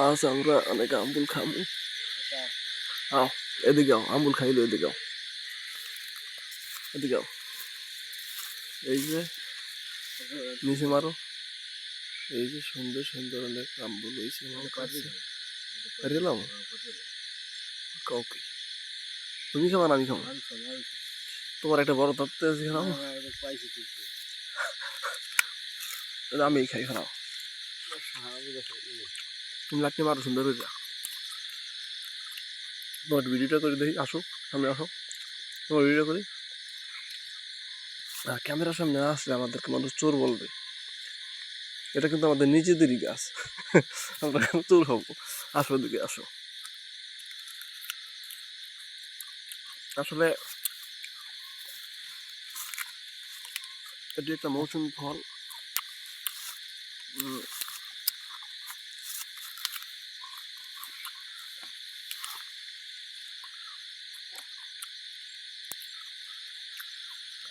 আজ আমরা অনেক আম্বুল খাব আও এদিকে আও আম্বুল খাইলো এদিকে আও। এদিকে আও। এই যে নিচে মারো। এই যে সুন্দর সুন্দর অনেক আম্বুল হয়েছে আমার কাছে পারিলাম কাউকে? তুমি খাবা না আমি খাব? তোমার একটা বড় তত্ত্ব আছে খাও। আমি খাই খাও তুমি লাঠি মারো সুন্দর হয়ে যা তোমার ভিডিওটা করে দেখি আসো সামনে আসো তোমার ভিডিও করি? আর ক্যামেরার সামনে আসলে আমাদেরকে মানুষ চোর বলবে। এটা কিন্তু আমাদের নিজেদেরই গাছ আমরা চোর হব? আসো দিকে আসো। আসলে এটি একটা মৌসুমি ফল।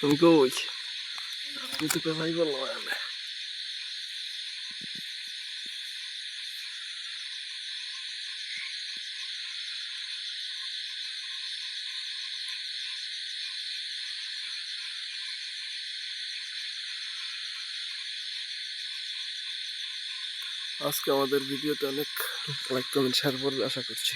তুমি কই তুমি তো কোথায় বলল আজকে আমাদের ভিডিওতে অনেক লাইক কমেন্ট শেয়ার করবে আশা করছি।